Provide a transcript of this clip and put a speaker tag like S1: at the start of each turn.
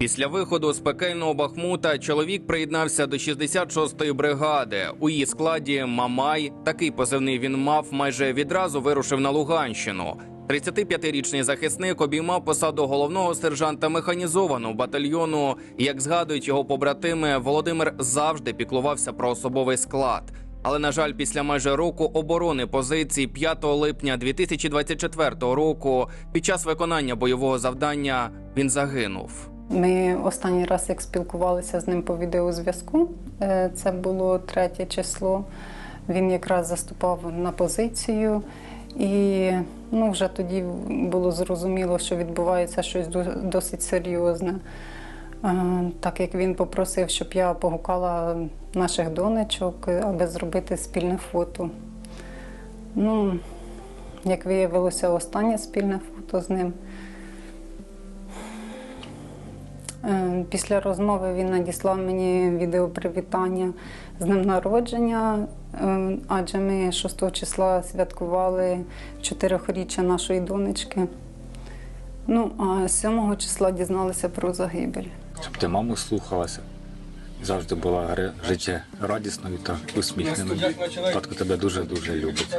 S1: Після виходу з пекельного Бахмута чоловік приєднався до 66-ї бригади. У її складі Мамай, такий позивний він мав, майже відразу вирушив на Луганщину. 35-річний захисник обіймав посаду головного сержанта механізованого батальйону. Як згадують його побратими, Володимир завжди піклувався про особовий склад. Але на жаль, після майже року оборони позицій 5 липня 2024 року, під час виконання бойового завдання він загинув.
S2: Ми останній раз як спілкувалися з ним по відеозв'язку. е, Це було третє число. Він якраз заступав на позицію, і ну, вже тоді було зрозуміло, що відбувається щось досить серйозне. Е, Так як він попросив, щоб я погукала наших донечок, е, аби зробити спільне фото. Ну, як виявилося, останнє спільне фото з ним. Після розмови він надіслав мені відеопривітання з днем народження, е, адже ми 6 числа святкували чотирьохріччя нашої донечки. Ну, а 7 числа дізналися про загибель.
S3: щоб ти маму слухалася. Завжди була життя радісною та усміхненою. Татко тебе дуже дуже любить.